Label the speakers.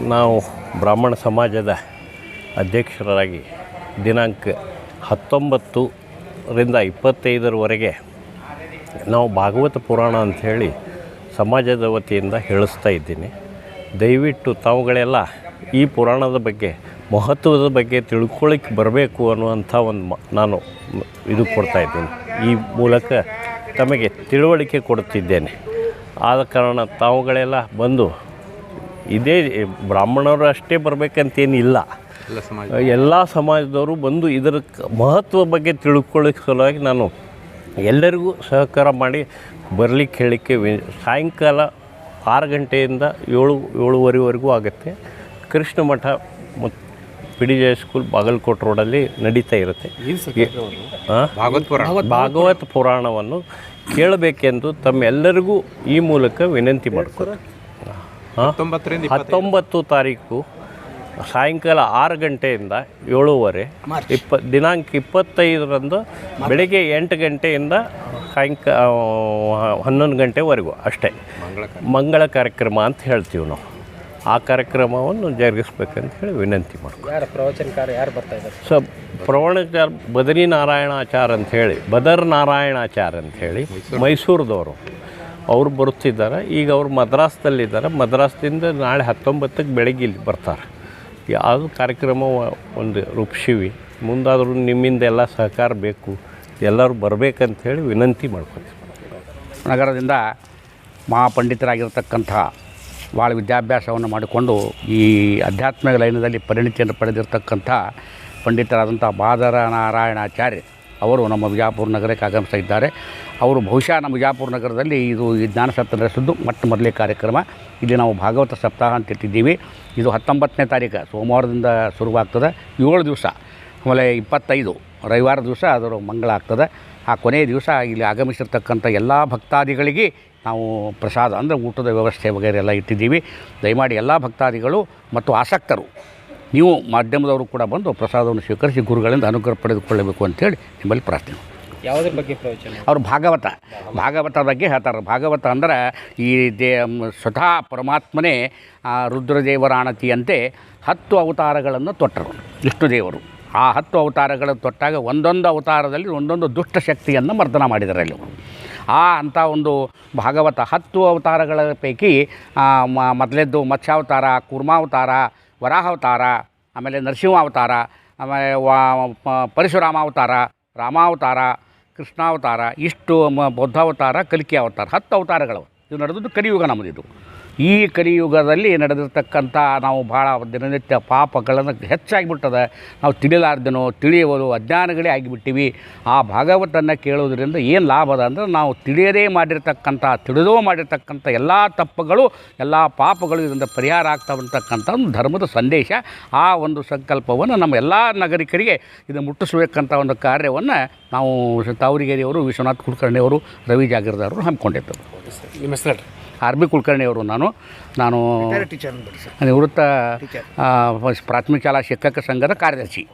Speaker 1: ನಾವು ಬ್ರಾಹ್ಮಣ ಸಮಾಜದ ಅಧ್ಯಕ್ಷರಾಗಿ ದಿನಾಂಕ ಹತ್ತೊಂಬತ್ತರಿಂದ ಇಪ್ಪತ್ತೈದರವರೆಗೆ ನಾವು ಭಾಗವತ ಪುರಾಣ ಅಂಥೇಳಿ ಸಮಾಜದ ವತಿಯಿಂದ ಹೇಳಿಸ್ತಾ ಇದ್ದೀನಿ. ದಯವಿಟ್ಟು ತಾವುಗಳೆಲ್ಲ ಈ ಪುರಾಣದ ಬಗ್ಗೆ ಮಹತ್ವದ ಬಗ್ಗೆ ತಿಳ್ಕೊಳ್ಳಿಕ್ಕೆ ಬರಬೇಕು ಅನ್ನುವಂಥ ಒಂದು ಮ, ನಾನು ಇದು ಕೊಡ್ತಾ ಇದ್ದೀನಿ. ಈ ಮೂಲಕ ತಮಗೆ ತಿಳುವಳಿಕೆ ಕೊಡುತ್ತಿದ್ದೇನೆ. ಆದ ಕಾರಣ ತಾವುಗಳೆಲ್ಲ ಬಂದು ಇದೇ ಬ್ರಾಹ್ಮಣರು ಅಷ್ಟೇ ಬರಬೇಕಂತೇನಿಲ್ಲ.
Speaker 2: ಎಲ್ಲ ಸಮಾಜ
Speaker 1: ಎಲ್ಲ ಸಮಾಜದವರು ಬಂದು ಇದರ ಮಹತ್ವ ಬಗ್ಗೆ ತಿಳ್ಕೊಳ್ಳೋಕೆ ಸಲುವಾಗಿ ನಾನು ಎಲ್ಲರಿಗೂ ಸಹಕಾರ ಮಾಡಿ ಬರಲಿಕ್ಕೆ ಹೇಳಲಿಕ್ಕೆ ವಿ ಸಾಯಂಕಾಲ ಆರು ಗಂಟೆಯಿಂದ ಏಳು ಏಳುವರೆವರೆಗೂ ಆಗುತ್ತೆ. ಕೃಷ್ಣ ಮಠ ಮತ್ತು P D J school Bagalkot ರೋಡಲ್ಲಿ ನಡೀತಾ ಇರುತ್ತೆ.
Speaker 2: ಭಾಗವತ್ ಪುರಾಣ.
Speaker 1: ಭಾಗವತ ಪುರಾಣವನ್ನು ಕೇಳಬೇಕೆಂದು ತಮ್ಮೆಲ್ಲರಿಗೂ ಈ ಮೂಲಕ ವಿನಂತಿ ಮಾಡ್ತಾರೆ
Speaker 2: ಹತ್ತೊಂಬತ್ತರಿಂದ
Speaker 1: ಹತ್ತೊಂಬತ್ತು ತಾರೀಕು ಸಾಯಂಕಾಲ ಆರು ಗಂಟೆಯಿಂದ ಏಳುವರೆ ಇಪ್ಪ ದಿನಾಂಕ ಇಪ್ಪತ್ತೈದರಂದು ಬೆಳಿಗ್ಗೆ ಎಂಟು ಗಂಟೆಯಿಂದ ಸಾಯಂಕಾಲ ಹನ್ನೊಂದು ಗಂಟೆವರೆಗೂ ಅಷ್ಟೇ.
Speaker 2: ಮಂಗಳ
Speaker 1: ಮಂಗಳ ಕಾರ್ಯಕ್ರಮ ಅಂತ ಹೇಳ್ತೀವಿ ನಾವು. ಆ ಕಾರ್ಯಕ್ರಮವನ್ನು ಜರುಗಿಸ್ಬೇಕಂತ ಹೇಳಿ ವಿನಂತಿ ಮಾಡ್ತೀವಿ
Speaker 3: ಯಾರು ಪ್ರವಚನಕಾರ ಯಾರು ಬರ್ತಾ ಇದ್ದಾರೆ?
Speaker 1: ಸೊ ಪ್ರವಣಚಾರ ಬದರಿ ನಾರಾಯಣಾಚಾರ ಅಂತ ಹೇಳಿ ಬದರ್ ನಾರಾಯಣಾಚಾರ ಅಂತ ಹೇಳಿ ಮೈಸೂರದವರು. ಅವರು ಬರುತ್ತಿದ್ದಾರೆ. ಈಗ ಅವರು ಮದ್ರಾಸ್ದಲ್ಲಿದ್ದಾರೆ. ಮದ್ರಾಸ್ದಿಂದ ನಾಳೆ ಹತ್ತೊಂಬತ್ತಕ್ಕೆ ಬೆಳಗ್ಗೆ ಇಲ್ಲಿ ಬರ್ತಾರೆ. ಯಾವುದು ಕಾರ್ಯಕ್ರಮ ಒಂದು ರೂಪಿಸಿವಿ. ಮುಂದಾದರೂ ನಿಮ್ಮಿಂದ ಎಲ್ಲ ಸಹಕಾರ ಬೇಕು. ಎಲ್ಲರೂ ಬರಬೇಕಂಥೇಳಿ ವಿನಂತಿ ಮಾಡ್ಕೊತೀವಿ.
Speaker 4: ನಗರದಿಂದ ಮಹಾಪಂಡಿತರಾಗಿರ್ತಕ್ಕಂಥ ಭಾಳ ವಿದ್ಯಾಭ್ಯಾಸವನ್ನು ಮಾಡಿಕೊಂಡು ಈ ಆಧ್ಯಾತ್ಮಿಕ ಲೈನದಲ್ಲಿ ಪರಿಣಿತಿಯನ್ನು ಪಡೆದಿರತಕ್ಕಂಥ ಪಂಡಿತರಾದಂಥ ಬಾದರ ನಾರಾಯಣಾಚಾರ್ಯ ಅವರು ನಮ್ಮ ವಿಜಾಪುರ ನಗರಕ್ಕೆ ಆಗಮಿಸ್ತಾ ಇದ್ದಾರೆ. ಅವರು ಬಹುಶಃ ನಮ್ಮ ವಿಜಾಪುರ ನಗರದಲ್ಲಿ ಇದು ಈ ಜ್ಞಾನಸತ್ರ ನಡೆಸಿದ್ದು ಮೊಟ್ಟ ಮೊದಲೇ ಕಾರ್ಯಕ್ರಮ. ಇಲ್ಲಿ ನಾವು ಭಾಗವತ ಸಪ್ತಾಹ ಅಂತ ಇಟ್ಟಿದ್ದೀವಿ. ಇದು ಹತ್ತೊಂಬತ್ತನೇ ತಾರೀಕು, ಸೋಮವಾರದಿಂದ ಶುರುವಾಗ್ತದೆ. ಏಳು ದಿವಸ, ಆಮೇಲೆ ಇಪ್ಪತ್ತೈದು, ರವಿವಾರ ದಿವಸ ಅದರ ಮಂಗಳ ಆಗ್ತದೆ. ಆ ಕೊನೆಯ ದಿವಸ ಇಲ್ಲಿ ಆಗಮಿಸಿರ್ತಕ್ಕಂಥ ಎಲ್ಲ ಭಕ್ತಾದಿಗಳಿಗೆ ನಾವು ಪ್ರಸಾದ, ಅಂದರೆ ಊಟದ ವ್ಯವಸ್ಥೆ ವಗೈರೆ ಇಟ್ಟಿದ್ದೀವಿ. ದಯಮಾಡಿ ಎಲ್ಲ ಭಕ್ತಾದಿಗಳು ಮತ್ತು ಆಸಕ್ತರು ನೀವು ಮಾಧ್ಯಮದವರು ಕೂಡ ಬಂದು ಪ್ರಸಾದವನ್ನು ಸ್ವೀಕರಿಸಿ ಗುರುಗಳಿಂದ ಅನುಗ್ರಹ ಪಡೆದುಕೊಳ್ಳಬೇಕು ಅಂತೇಳಿ ನಿಮ್ಮಲ್ಲಿ ಪ್ರಾರ್ಥನೆ
Speaker 3: ಯಾವುದ್ರ ಬಗ್ಗೆ ಪ್ರವಚನ?
Speaker 4: ಅವರು ಭಾಗವತ ಭಾಗವತ ಬಗ್ಗೆ ಹೇಳ್ತಾರೆ. ಭಾಗವತ ಅಂದ್ರೆ ಈ ದೇ ಸ್ವತಃ ಪರಮಾತ್ಮನೇ ರುದ್ರದೇವರಾಣತಿಯಂತೆ ರುದ್ರದೇವರ ಆಣತಿಯಂತೆ ಹತ್ತು ಅವತಾರಗಳನ್ನು ತೊಟ್ಟರು. ವಿಷ್ಣುದೇವರು ಆ ಹತ್ತು ಅವತಾರಗಳನ್ನು ತೊಟ್ಟಾಗ ಒಂದೊಂದು ಅವತಾರದಲ್ಲಿ ಒಂದೊಂದು ದುಷ್ಟ ಶಕ್ತಿಯನ್ನು ಮರ್ದನ ಮಾಡಿದ್ದಾರೆ ಅಲ್ಲಿ. ಆ ಅಂಥ ಒಂದು ಭಾಗವತ ಹತ್ತು ಅವತಾರಗಳ ಪೈಕಿ ಮೊದಲೇದ್ದು ಮತ್ಸ್ಯಾವತಾರ ಕೂರ್ಮಾವತಾರ ವರಾಹಾವತಾರ, ಆಮೇಲೆ ನರಸಿಂಹ ಅವತಾರ ಆಮೇಲೆ ವಾ ಪರಶುರಾಮ ಅವತಾರ ರಾಮಾವತಾರ, ಕೃಷ್ಣಾವತಾರ, ಇಷ್ಟು ಮ, ಬೌದ್ಧಾವತಾರ ಕಲಿಕೆ ಅವತಾರ, ಹತ್ತು ಅವತಾರಗಳು ಇದು ನಡೆದದ್ದು ಕಲಿಯುಗ ನಮ್ಮದಿದು. ಈ ಕಲಿಯುಗದಲ್ಲಿ ನಡೆದಿರ್ತಕ್ಕಂಥ ನಾವು ಭಾಳ ದಿನನಿತ್ಯ ಪಾಪಗಳನ್ನು ಹೆಚ್ಚಾಗಿಬಿಟ್ಟದ, ನಾವು ತಿಳಿಲಾರ್ದೇನೋ ತಿಳಿಯುವುದು ಅಜ್ಞಾನಗಳೇ ಆಗಿಬಿಟ್ಟಿವಿ. ಆ ಭಾಗವತನ್ನು ಕೇಳೋದ್ರಿಂದ ಏನು ಲಾಭ ಅದ ಅಂದ್ರೆ ನಾವು ತಿಳಿಯದೇ ಮಾಡಿರ್ತಕ್ಕಂಥ, ತಿಳಿದೋ ಮಾಡಿರ್ತಕ್ಕಂಥ ಎಲ್ಲ ತಪ್ಪುಗಳು, ಎಲ್ಲ ಪಾಪಗಳು ಇದರಿಂದ ಪರಿಹಾರ ಆಗ್ತಾವಂತಕ್ಕಂಥ ಒಂದು ಧರ್ಮದ ಸಂದೇಶ. ಆ ಒಂದು ಸಂಕಲ್ಪವನ್ನು ನಮ್ಮ ಎಲ್ಲ ನಾಗರಿಕರಿಗೆ ಇದು ಮುಟ್ಟಿಸಬೇಕಂತ ಒಂದು ಕಾರ್ಯವನ್ನು ನಾವು ತಾವರಿಗೇರಿಯವರು ವಿಶ್ವನಾಥ್ ಕುಲಕರ್ಣಿಯವರು, ರವಿ ಜಾಗಿರ್ದಾರರು ಹಮ್ಮಿಕೊಂಡಿದ್ದರು.
Speaker 3: ನಿಮ್ಮ ಹೆಸರು
Speaker 4: ಆರ್ ಬಿ ಕುಲಕರ್ಣಿಯವರು ನಾನು. ನಾನು ನಿವೃತ್ತ ಪ್ರಾಥಮಿಕ ಶಾಲಾ ಶಿಕ್ಷಕ ಸಂಘದ ಕಾರ್ಯದರ್ಶಿ.